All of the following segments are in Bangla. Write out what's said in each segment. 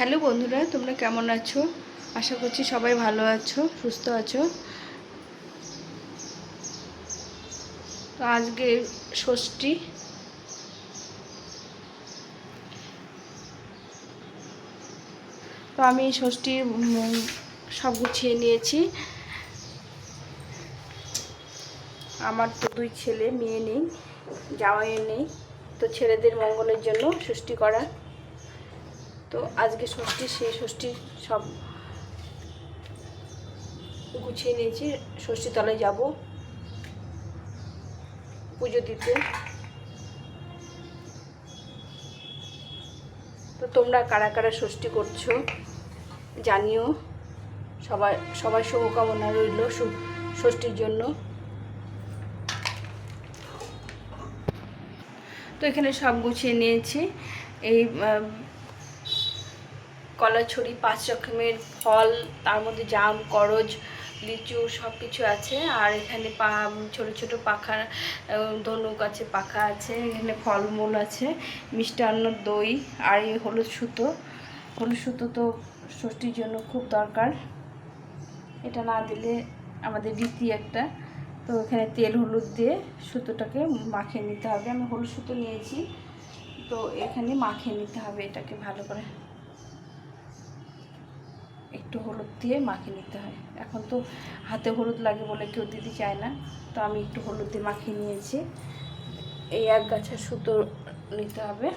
হ্যালো বন্ধুরা, তোমরা কেমন আছো? আশা করছি সবাই ভালো আছো, সুস্থ আছো। তো আজকে ষষ্ঠী। তো আমি ষষ্ঠীর সব গুছিয়ে নিয়েছি। আমার তো দুই ছেলে, মেয়ে নেই জামাইও নেই। তো ছেলেদের মঙ্গলের জন্য ষষ্ঠী করা। তো আজকে ষষ্ঠী, সেই ষষ্ঠী সব গুছিয়ে নিয়েছি। ষষ্ঠী তলায় যাব। পুজো দিতে। তো তোমরা কারা কারা ষষ্ঠী করছ জানিও। সবাই, সবার শুভকামনা রইল ষষ্ঠীর জন্য। তো এখানে সব গুছিয়ে নিয়েছি। এই কলাছড়ি পাঁচ রকমের ফল, তার মধ্যে জাম, করজ, লিচু সব কিছু আছে। আর এখানে পা ছোট ছোট পাখা ধনুক আছে, পাখা আছে, এখানে ফলমূল আছে, মিষ্টান্ন দই, আর এই হলুদ সুতো। হলুদ সুতো তো ষষ্ঠীর জন্য খুব দরকার। এটা না দিলে আমাদের রীতি একটা। তো এখানে তেল হলুদ দিয়ে সুতোটাকে মাখিয়ে নিতে হবে। আমি হলুদ সুতো নিয়েছি, তো এখানে মাখিয়ে নিতে হবে এটাকে ভালো করে। একটু হলুদ দিয়ে মাখিয়ে নিতে হয়। এখন তো হাতে হলুদ লাগে বলে কেউ দিতে চায় না। তো আমি একটু হলুদ দিয়ে মাখিয়ে নিয়েছি। এই এক গাছা সুতো নিতে হবে।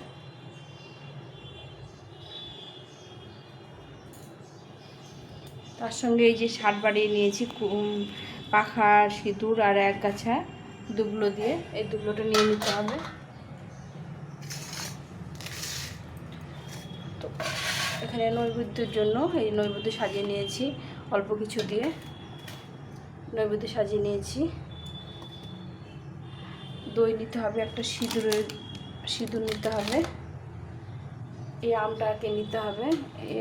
তার সঙ্গে এই যে শার্ট বাড়িয়ে নিয়েছি পাখা সিঁদুর আর এক গাছা দুবলো দিয়ে। এই দুবলোটা নিয়ে নিতে হবে তো এখানে নৈবেদ্যের জন্য এই নৈবেদ্য সাজিয়ে নিয়েছি। অল্প কিছু দিয়ে নৈবেদ্য সাজিয়ে নিয়েছি। দই নিতে হবে, একটা সিঁদুরের সিঁদুর নিতে হবে। এই আমটাকে নিতে হবে।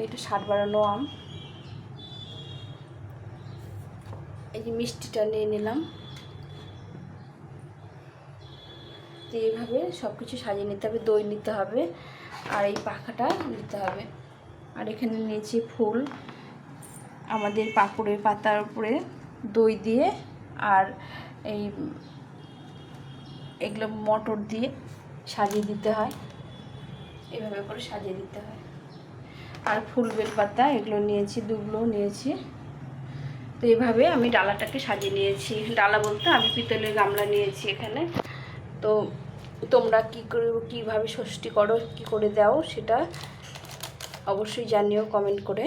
এটা ষাট বাড়ানো আম। এই যে মিষ্টিটা নিয়ে নিলাম। তো এইভাবে সব কিছু সাজিয়ে নিতে হবে, দই নিতে হবে, আর এই পাখাটা নিতে হবে। আর এখানে নিয়েছি ফুল। আমাদের পাকুড়ের পাতার উপরে দই দিয়ে আর এই এগুলো মটর দিয়ে সাজিয়ে দিতে হয়। এভাবে করে সাজিয়ে দিতে হয়। আর ফুল বেল পাতা, এগুলো নিয়েছি, দুগুলো নিয়েছি। তো এইভাবে আমি ডালাটাকে সাজিয়ে নিয়েছি। ডালা বলতে আমি পিতলের গামলা নিয়েছি এখানে। তো তোমরা কী করে, কীভাবে ষষ্ঠী করো, কী করে দাও সেটা অবশ্যই জানিও কমেন্ট করে।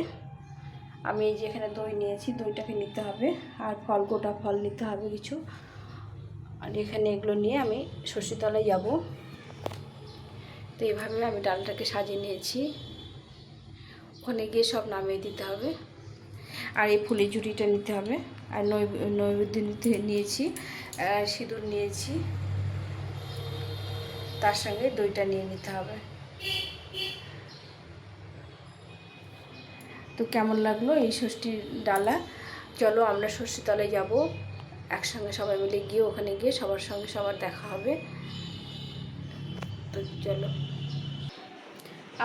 আমি এই যে এখানে দই নিয়েছি, দইটাকে নিতে হবে। আর ফল, গোটা ফল নিতে হবে কিছু। আর এখানে এগুলো নিয়ে আমি ষষ্ঠীতলায় যাব। তো এইভাবে আমি ডালটাকে সাজিয়ে নিয়েছি। ওখানে গিয়ে সব নামিয়ে দিতে হবে। আর এই ফুলের ঝুড়িটা নিতে হবে। আর নৈবেদ্য নিতে নিয়েছি। সিঁদুর নিয়েছি। তার সঙ্গে দইটা নিয়ে নিতে হবে। তো কেমন লাগল এই ষষ্ঠীর ডালা? চলো আমরা ষষ্ঠীতলায় যাব, একসঙ্গে সবাই মিলে গিয়ে ওখানে গিয়ে সবার সঙ্গে সবার দেখা হবে। তো চলো।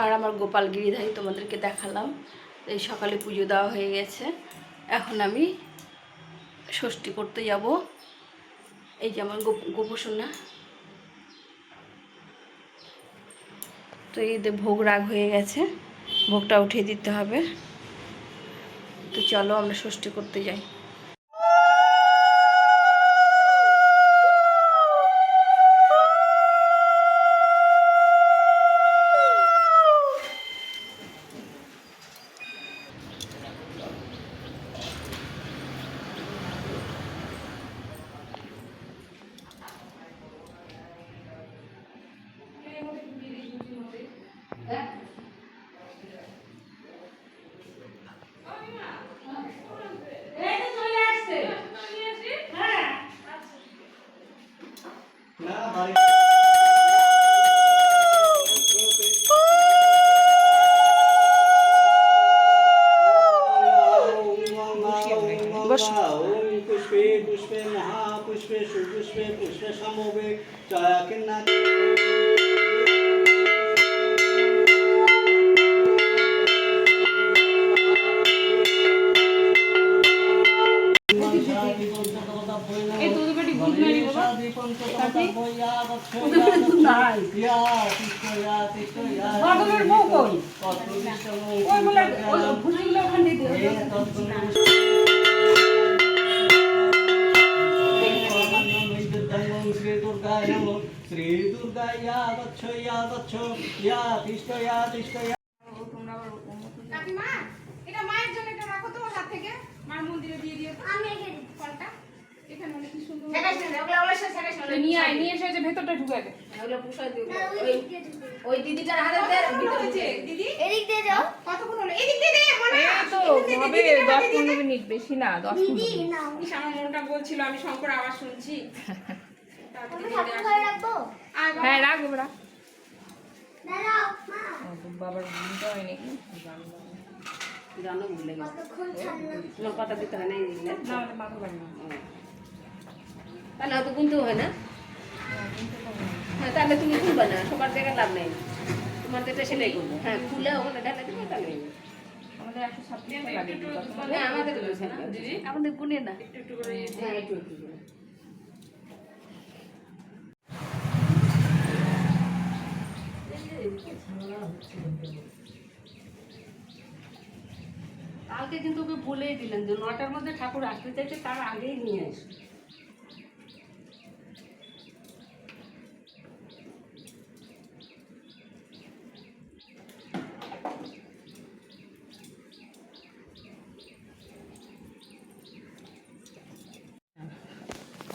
আর আমার গোপাল গিরিধারী তোমাদেরকে দেখালাম, এই সকালে পুজো দেওয়া হয়ে গেছে। এখন আমি ষষ্ঠী করতে যাব। এই যে আমার গোপ গোপসোনা। তো এই ভোগ রাগ হয়ে গেছে, ভোগটা উঠিয়ে দিতে হবে। তো চলো আমরা ষষ্ঠী করতে যাই। রস ওম পুষ্পে পুষ্পে মহাপুষ্পে সুপুষ্পে ওই বলে ওখানে দিয়ে ইয়া ইয়া ইয়া ইয়া ইয়া না, মনে মিনিট বেশি না দশ দিদি পনেরো মিনিট নাও ইস, আমার মনটা বলছিল আমি শঙ্কর আওয়াজ শুনছি হ্যাঁ রাখব রাখ। বাবার হয় নাকি জানো ভুলে গেছে। দিতে হয় না তাহলে অত গুনতেও হয় না? হ্যাঁ তাহলে তুমি খুলবে না সবার জায়গায় লাভ নেই। তোমার যেটা সেটাই করব হ্যাঁ খুলে ওখানে ঢালে দিবে তাহলে আমাদের একশো লাগে হ্যাঁ আমাদের দিদি আমাদের গুনে না। একটু একটু করে হ্যাঁ একটু একটু। কালকে কিন্তু ওকে বলেই দিলেন যে নটার মধ্যে ঠাকুর আসতে চাইছে, তার আগেই নিয়ে আসে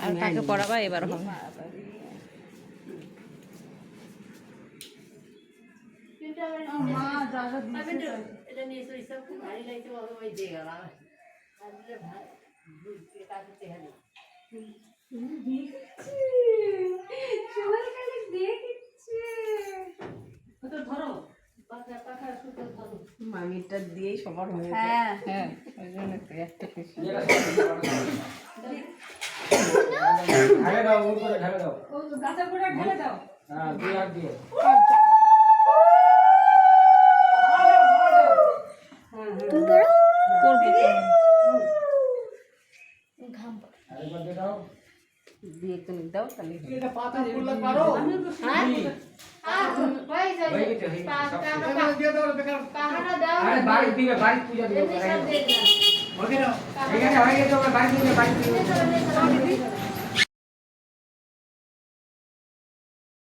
আর কাকে পড়াবা? এবার হবে। এটা নিয়ে এসে সব খুব ভারী লাগছে বাবা ওই দিয়ে গেল আর দিলে ভাই কাছে চেহারা নেই। ওটা ধরো পাখা পাখা সুতো ধরো মামিটা দিয়েই সবার হয়ে হ্যাঁ। হ্যাঁ ওই জন্য তো একটা খুশি। ঢালে দাও ঢালে দাও। গাছের গোড়া ঢেলে দাও। হ্যাঁ দুই হাত দিয়ে তুমি করো করব ঘাম আরেকবার দিয়ে দাও। দিয়ে তুমি দাও তাহলে এটা পাতা ফুললে পারো হ্যাঁ? দাও আরে বাড়ি দিবে বাড়ি পূজা দিবে ওকে দাও ঠিক আছে হয়ে গেছে ওকে বাড়ি দিবে বাড়ি দিবে।